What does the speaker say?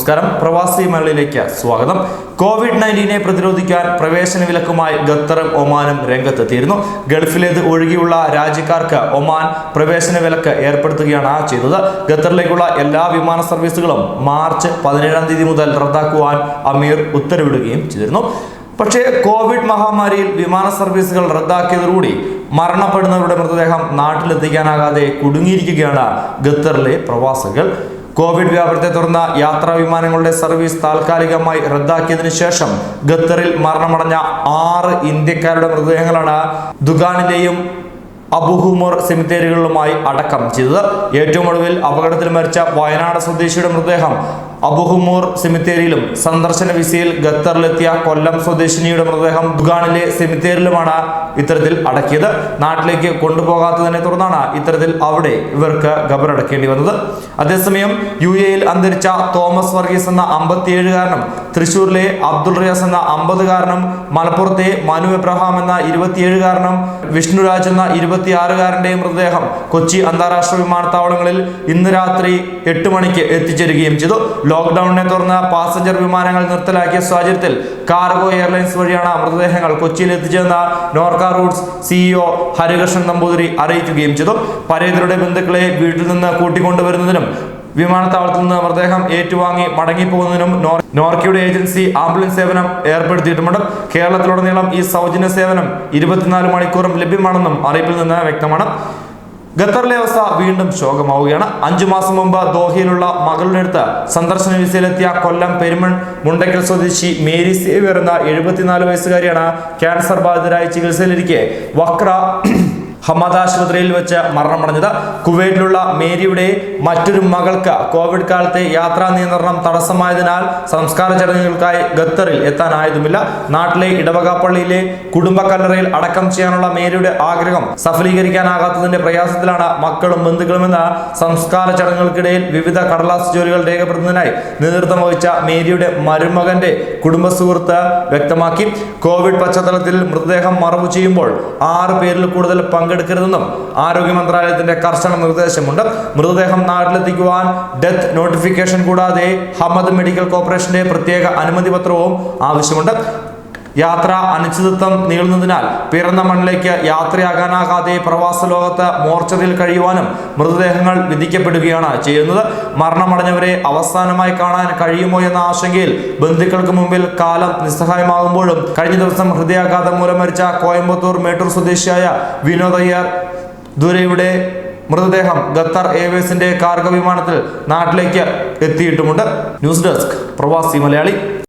നമസ്കാരം. പ്രവാസി മലയിലേക്ക് സ്വാഗതം. കോവിഡ് നയന്റീനെ പ്രതിരോധിക്കാൻ പ്രവേശന വിലക്കുമായി ഖത്തറും ഒമാനും രംഗത്തെത്തിയിരുന്നു. ഗൾഫിലേത് ഒഴികെയുള്ള രാജ്യക്കാർക്ക് ഒമാൻ പ്രവേശന വിലക്ക് ഏർപ്പെടുത്തുകയാണ് ചെയ്തത്. ഖത്തറിലേക്കുള്ള എല്ലാ വിമാന സർവീസുകളും മാർച്ച് പതിനേഴാം തീയതി മുതൽ റദ്ദാക്കുവാൻ അമീർ ഉത്തരവിടുകയും ചെയ്തിരുന്നു. പക്ഷേ കോവിഡ് മഹാമാരിയിൽ വിമാന സർവീസുകൾ റദ്ദാക്കിയതോടുകൂടി മരണപ്പെടുന്നവരുടെ മൃതദേഹം നാട്ടിലെത്തിക്കാനാകാതെ കുടുങ്ങിയിരിക്കുകയാണ് ഖത്തറിലെ പ്രവാസികൾ. കോവിഡ് വ്യാപനത്തെ തുടർന്ന് യാത്രാ വിമാനങ്ങളുടെ സർവീസ് താൽക്കാലികമായി റദ്ദാക്കിയതിനു ശേഷം ഖത്തറിൽ മരണമടഞ്ഞ ആറ് ഇന്ത്യക്കാരുടെ മൃതദേഹങ്ങളാണ് ദുഗാനിലെയും അബുഹുമർ സെമിത്തേരികളിലുമായി അടക്കം ചെയ്തത്. ഏറ്റവും ഒടുവിൽ അപകടത്തിൽ മരിച്ച വയനാട് സ്വദേശിയുടെ മൃതദേഹം അബുഹുമൂർ സെമിത്തേരിയിലും സന്ദർശന വിസയിൽ ഖത്തറിലെത്തിയ കൊല്ലം സ്വദേശിനിയുടെ മൃതദേഹം ദുഗാനിലെ സെമിത്തേരിയിലുമാണ് ഇത്തരത്തിൽ അടക്കിയത്. നാട്ടിലേക്ക് കൊണ്ടുപോകാത്തതിനെ തുടർന്നാണ് ഇത്തരത്തിൽ അവിടെ ഇവർക്ക് ഖബറടക്കേണ്ടി വന്നത്. അതേസമയം യു എയിൽ അന്തരിച്ച തോമസ് വർഗീസ് എന്ന അമ്പത്തിയേഴുകാരനും തൃശൂരിലെ അബ്ദുൾ റിയാസ് എന്ന അമ്പതുകാരനും മലപ്പുറത്തെ മനു എബ്രഹാം എന്ന ഇരുപത്തിയേഴുകാരനും വിഷ്ണുരാജ് എന്ന ഇരുപത്തിയാറുകാരന്റെയും മൃതദേഹം കൊച്ചി അന്താരാഷ്ട്ര വിമാനത്താവളങ്ങളിൽ ഇന്ന് രാത്രി എട്ട് മണിക്ക് എത്തിച്ചേരുകയും ചെയ്തു. ലോക്ക്ഡൌണിനെ തുടർന്ന് പാസഞ്ചർ വിമാനങ്ങൾ നിർത്തലാക്കിയ സാഹചര്യത്തിൽ കാർഗോ എയർലൈൻസ് വഴിയാണ് മൃതദേഹങ്ങൾ കൊച്ചിയിൽ എത്തിച്ചതെന്ന് നോർക്ക റൂട്ട്സ് സിഇഒ ഹരികൃഷ്ണൻ നമ്പൂതിരി അറിയിക്കുകയും ചെയ്തു. പരേതരുടെ ബന്ധുക്കളെ വീട്ടിൽ നിന്ന് കൂട്ടിക്കൊണ്ടുവരുന്നതിനും വിമാനത്താവളത്തിൽ നിന്ന് മൃതദേഹം ഏറ്റുവാങ്ങി മടങ്ങിപ്പോകുന്നതിനും നോർ- നോർക്കയുടെ ഏജൻസി ആംബുലൻസ് സേവനം ഏർപ്പെടുത്തിയിട്ടുമുണ്ട്. കേരളത്തിലുടനീളം ഈ സൗജന്യ സേവനം ഇരുപത്തിനാല് മണിക്കൂറും ലഭ്യമാണെന്നും അറിയിപ്പിൽ നിന്ന് വ്യക്തമാണ്. ഖത്തറിലെ അവസ്ഥ വീണ്ടും ശോകമാവുകയാണ്. അഞ്ചു മാസം മുമ്പ് ദോഹയിലുള്ള മകളുടെ അടുത്ത് സന്ദർശന വിസയിലെത്തിയ കൊല്ലം പെരുമൺ മുണ്ടയ്ക്കൽ സ്വദേശി മേരി സേവിയർ എന്ന എഴുപത്തിനാല് വയസ്സുകാരിയാണ് ക്യാൻസർ ബാധിതരായി ചികിത്സയിലിരിക്കെ. വക്ര ഹമദ് ആശുപത്രിയിൽ വെച്ച് മരണമടഞ്ഞത് കുവൈറ്റിലുള്ള മേരിയുടെ മറ്റൊരു മകൾക്ക്. കോവിഡ് കാലത്തെ യാത്രാ നിയന്ത്രണം തടസ്സമായതിനാൽ സംസ്കാര ചടങ്ങുകൾക്കായി ഖത്തറിൽ എത്താനായതുമില്ല. നാട്ടിലെ ഇടവകാപ്പള്ളിയിലെ കുടുംബ കല്ലറയിൽ അടക്കം ചെയ്യാനുള്ള മേരിയുടെ ആഗ്രഹം സഫലീകരിക്കാനാകാത്തതിന്റെ പ്രയാസത്തിലാണ് മക്കളും ബന്ധുക്കളുമെന്ന് സംസ്കാര ചടങ്ങുകൾക്കിടയിൽ വിവിധ കടലാസ് ജോലികൾ രേഖപ്പെടുത്തുന്നതിനായി നേതൃത്വം വഹിച്ച മേരിയുടെ മരുമകന്റെ കുടുംബ സുഹൃത്ത് വ്യക്തമാക്കി. കോവിഡ് പശ്ചാത്തലത്തിൽ മൃതദേഹം മറവു ചെയ്യുമ്പോൾ ആറ് പേരിൽ കൂടുതൽ പങ്കെടുക്കരുതെന്നും ആരോഗ്യ മന്ത്രാലയത്തിന്റെ കർശന നിർദ്ദേശമുണ്ട്. മൃതദേഹം നാട്ടിലെത്തിക്കുവാൻ ഡെത്ത് നോട്ടിഫിക്കേഷൻ കൂടാതെ ഹമദ് മെഡിക്കൽ കോർപ്പറേഷന്റെ പ്രത്യേക അനുമതി പത്രവും ആവശ്യമുണ്ട്. യാത്ര അനിശ്ചിതത്വം നീളുന്നതിനാൽ പിറന്ന മണ്ണിലേക്ക് യാത്രയാകാനാകാതെ പ്രവാസ ലോകത്ത് മോർച്ചറിൽ കഴിയുവാനും മൃതദേഹങ്ങൾ വിധിക്കപ്പെടുകയാണ് ചെയ്യുന്നത്. മരണമടഞ്ഞവരെ അവസാനമായി കാണാൻ കഴിയുമോ എന്ന ആശങ്കയിൽ ബന്ധുക്കൾക്ക് മുമ്പിൽ കാലം നിസ്സഹായമാകുമ്പോഴും കഴിഞ്ഞ ദിവസം ഹൃദയാഘാതം മൂലം മരിച്ച കോയമ്പത്തൂർ മേട്ടൂർ സ്വദേശിയായ വിനോദയ്യർ ദുരയുടെ മൃതദേഹം ഖത്തർ എയർവേസിന്റെ കാർഗോ വിമാനത്തിൽ നാട്ടിലേക്ക് എത്തിയിട്ടുമുണ്ട്. ന്യൂസ് ഡെസ്ക് പ്രവാസി മലയാളി.